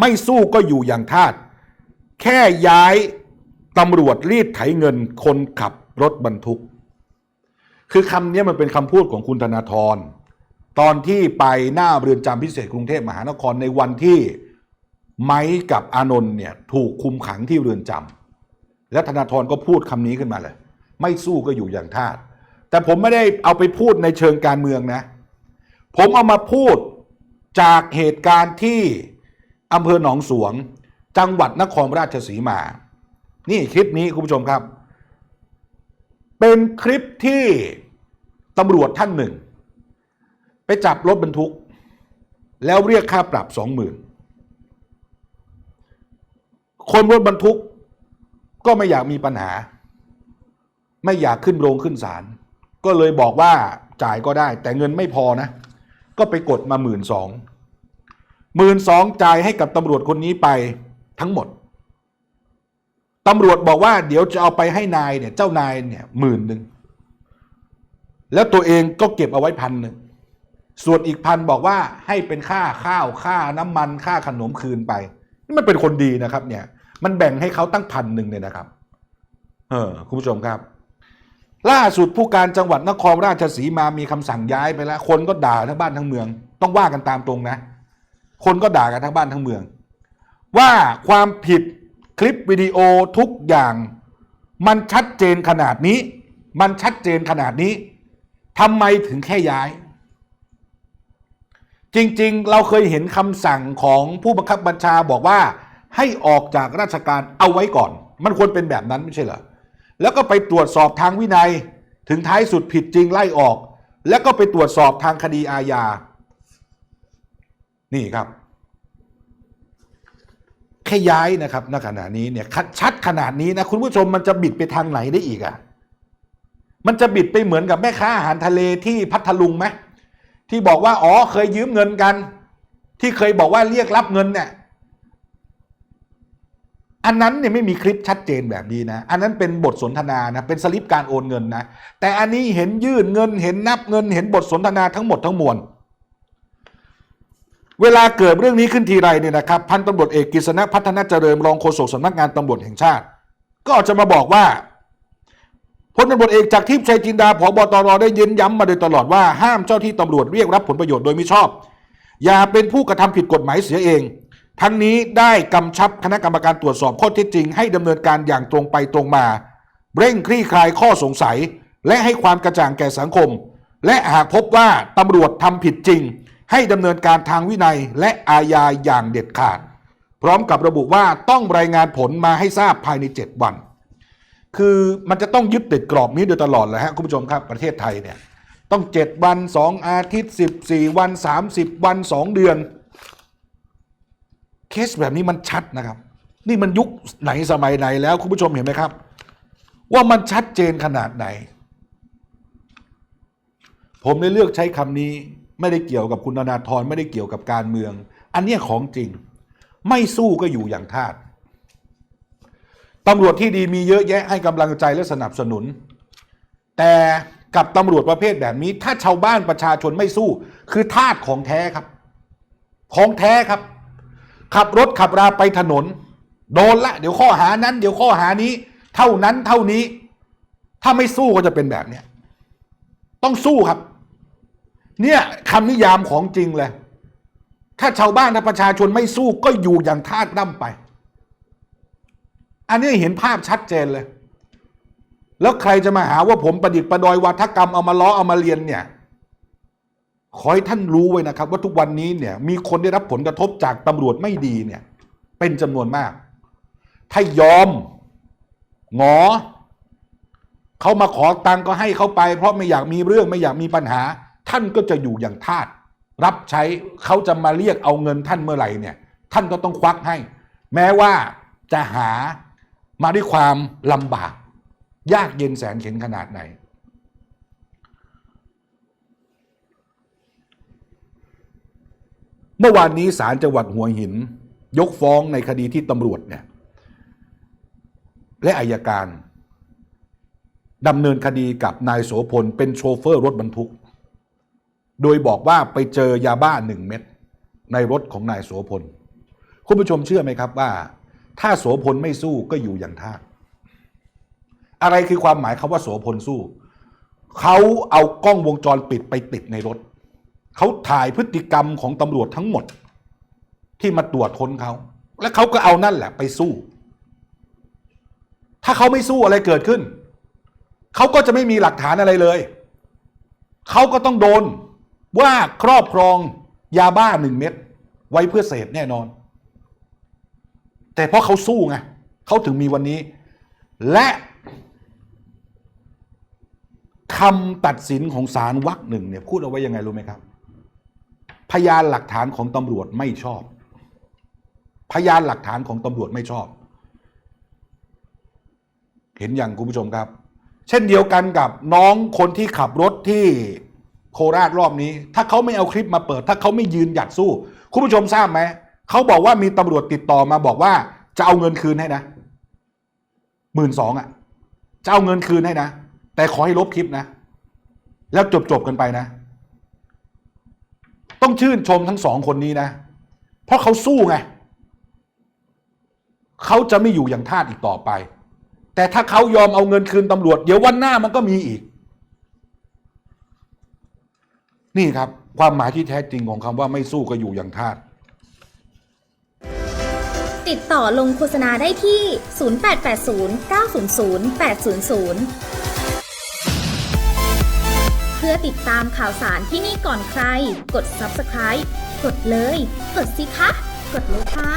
ไม่สู้ก็อยู่อย่างทาสแค่ย้ายตำรวจรีดไถเงินคนขับรถบรรทุก คือคำนี้มันเป็นคำพูดของคุณธนาธรตอนที่ไปหน้าเรือนจำพิเศษกรุงเทพมหานครในวันที่ไม้กับอานนท์เนี่ยถูกคุมขังที่เรือนจำและธนาธรก็พูดคำนี้ขึ้นมาเลย ไม่สู้ก็อยู่อย่างทาสแต่ผมไม่ได้เอาไปพูดในเชิงการเมืองนะ ผมเอามาพูดจากเหตุการณ์ที่ อำเภอหนองสวง จังหวัดนครราชสีมา นี่คลิปนี้คุณผู้ชมครับ เป็นคลิปที่ตำรวจท่านหนึ่ง ไปจับรถบรรทุก แล้วเรียกค่าปรับสองหมื่นคนรถบรรทุกก็ไม่อยากมีปัญหา ไม่อยากขึ้นโรงขึ้นศาลก็เลยบอกว่าจ่ายก็ได้ แต่เงินไม่พอนะ ก็ไปกดมาหมื่นสอง หมื่นสองจ่ายให้กับตำรวจคนนี้ไปทั้งหมดตำรวจบอกว่าเดี๋ยวจะเอาไปให้นายเนี่ย เจ้านายเนี่ยหมื่นหนึ่งแล้วตัวเองก็เก็บเอาไว้พันหนึ่งส่วนอีกพันบอกว่าให้เป็นค่าข้าวค่าน้ำมันค่าขนมคืนไปนี่มันเป็นคนดีนะครับ เนี่ย มันแบ่งให้เขาตั้งพันหนึ่งเนี่ยนะครับ เออคุณผู้ชมครับ ล่าสุดผู้การจังหวัดนครราชสีมามีคำสั่งย้ายไปแล้ว คนก็ด่าทั้งบ้านทั้งเมือง ต้องว่ากันตามตรงนะ คนก็ด่ากันทั้งบ้านทั้งเมือง ว่าความผิดคลิปวิดีโอทุกอย่าง มันชัดเจนขนาดนี้ มันชัดเจนขนาดนี้ทำไมถึงแค่ย้าย จริงๆ เราเคยเห็นคำสั่งของผู้บังคับบัญชาบอกว่า ให้ออกจากราชการเอาไว้ก่อน มันควรเป็นแบบนั้นไม่ใช่เหรอแล้วก็ไปตรวจสอบทางวินัยถึงท้ายสุดผิดจริงไล่ออก แล้วก็ไปตรวจสอบทางคดีอาญา นี่ครับ แค่ย้ายนะครับณขณะนี้เนี่ยชัดชัดขนาดนี้นะคุณผู้ชมมันจะบิดไปทางไหนได้อีกอะ่ะมันจะบิดไปเหมือนกับแม่ค้าอาหารทะเลที่พัทลุงไหมที่บอกว่าอ๋อเคยยืมเงินกัน ที่เคยบอกว่าเรียกรับเงินเนี่ยอันนั้นเนี่ยไม่มีคลิปชัดเจนแบบนี้นะ อันนั้นเป็นบทสนทนานะ เป็นสลิปการโอนเงินนะ แต่อันนี้เห็นยื่นเงิน เห็นนับเงิน เห็นบทสนทนาทั้งหมดทั้งมวล เวลาเกิดเรื่องนี้ขึ้นทีไรเนี่ยนะครับพันตำรวจเอกกฤษณะพัฒนาเจริญรองโฆษกสำนักงานตำรวจแห่งชาติ ก็จะมาบอกว่าพลตำรวจเอกจากทิพย์ชัยจินดาผบตรได้เย้นย้ำมาโดยตลอดว่าห้ามเจ้าที่ตำรวจเรียกรับผลประโยชน์โดยมิชอบ อย่าเป็นผู้กระทำผิดกฎหมายเสียเอง ทั้งนี้ได้กำชับคณะกรรมการตรวจสอบข้อเท็จจริง ให้ดำเนินการอย่างตรงไปตรงมา เร่งคลี่คลายข้อสงสัย และให้ความกระจ่างแก่สังคม และหากพบว่าตำรวจทำผิดจริง ให้ดำเนินการทางวินัยและอาญาอย่างเด็ดขาด พร้อมกับระบุว่าต้องรายงานผลมาให้ทราบภายใน 7 วัน คือมันจะต้องยึดติดกรอบนี้โดยตลอดเลยฮะคุณผู้ชมครับประเทศไทยเนี่ยต้อง 7 วัน 2 อาทิตย์ 14 วัน 30 วัน 2 เดือน เคสแบบนี้มันชัดนะครับ นี่มันยุคไหนสมัยไหนแล้วคุณผู้ชมเห็นไหมครับ ว่ามันชัดเจนขนาดไหน ผมได้เลือกใช้คำนี้ ไม่ได้เกี่ยวกับคุณธนาธรไม่ได้เกี่ยวกับการเมือง อันเนี้ยของจริง ไม่สู้ก็อยู่อย่างทาสตำรวจที่ดีมีเยอะแยะให้กำลังใจและสนับสนุน แต่กับตำรวจประเภทแบบนี้ ถ้าชาวบ้านประชาชนไม่สู้ คือทาสของแท้ครับ ของแท้ครับ ขับรถขับราไปถนน โดนละ เดี๋ยวข้อหานั้น เดี๋ยวข้อหานี้ เท่านั้นเท่านี้ ถ้าไม่สู้ก็จะเป็นแบบเนี้ยต้องสู้ครับ เนี่ยคำนิยามของจริงเลย ถ้าชาวบ้านถ้าประชาชนไม่สู้ก็อยู่อย่างทาสร่ำไป อันนี้เห็นภาพชัดเจนเลย แล้วใครจะมาหาว่าผมประดิษฐ์ประดอยวาทกรรมเอามาล้อเอามาเรียนเนี่ยขอให้ท่านรู้ไว้นะครับ ว่าทุกวันนี้เนี่ยมีคนได้รับผลกระทบจากตำรวจไม่ดีเนี่ย เป็นจำนวนมาก ถ้ายอมงอเขามาขอตังก็ให้เขาไป เพราะไม่อยากมีเรื่องไม่อยากมีปัญหา ท่านก็จะอยู่อย่างทาสรับใช้เขาจะมาเรียกเอาเงินท่านเมื่อไหร่เนี่ย ท่านก็ต้องควักให้ แม้ว่าจะหามาด้วยความลำบาก ยากเย็นแสนเข็นขนาดไหน เมื่อวานนี้ศาลจังหวัดหัวหิน ยกฟ้องในคดีที่ตำรวจเนี่ยและอายการดำเนินคดีกับนายโสพลเป็นโชเฟอร์รถบรรทุก โดยบอกว่าไปเจอยาบ้าหนึ่งเม็ดในรถของนายโสพล คุณผู้ชมเชื่อไหมครับว่า ถ้าโสพลไม่สู้ก็อยู่อย่างท่าอะไรคือความหมายคำว่าโสพลสู้ เขาเอากล้องวงจรปิดไปติดในรถ เขาถ่ายพฤติกรรมของตำรวจทั้งหมด ที่มาตรวจค้นเขา และเขาก็เอานั่นแหละไปสู้ ถ้าเขาไม่สู้อะไรเกิดขึ้น เขาก็จะไม่มีหลักฐานอะไรเลย เขาก็ต้องโดน ว่าครอบครองยาบ้าหนึ่งเม็ดไว้เพื่อเสพแน่นอน แต่เพราะเขาสู้ไงเขาถึงมีวันนี้ และคำตัดสินของศาลวรรคหนึ่งเนี่ยพูดเอาไว้ยังไงรู้ไหมครับ พยานหลักฐานของตำรวจไม่ชอบ พยานหลักฐานของตำรวจไม่ชอบ เห็นอย่างคุณผู้ชมครับ เช่นเดียวกันกับน้องคนที่ขับรถที่ โคราชรอบนี้ ถ้าเขาไม่เอาคลิปมาเปิด ถ้าเขาไม่ยืนหยัดสู้ คุณผู้ชมทราบไหมเขาบอกว่ามีตำรวจติดต่อมาบอกว่าจะเอาเงินคืนให้นะหมื่นสองอะ จะเอาเงินคืนให้นะ แต่ขอให้ลบคลิปนะ แล้วจบจบกันไปนะ ต้องชื่นชมทั้งสองคนนี้นะ เพราะเขาสู้ไงเขาจะไม่อยู่อย่างทาสอีกต่อไป แต่ถ้าเขายอมเอาเงินคืนตำรวจ เดี๋ยววันหน้ามันก็มีอีก นี่ครับ ความหมายที่แท้จริงของคำว่าไม่สู้ก็อยู่อย่างทาสติดต่อลงโฆษณาได้ที่ 0880 900 800 เพื่อติดตามข่าวสารที่นี่ก่อนใคร กด subscribe กดเลย กดสิคะ กดเลยค่ะ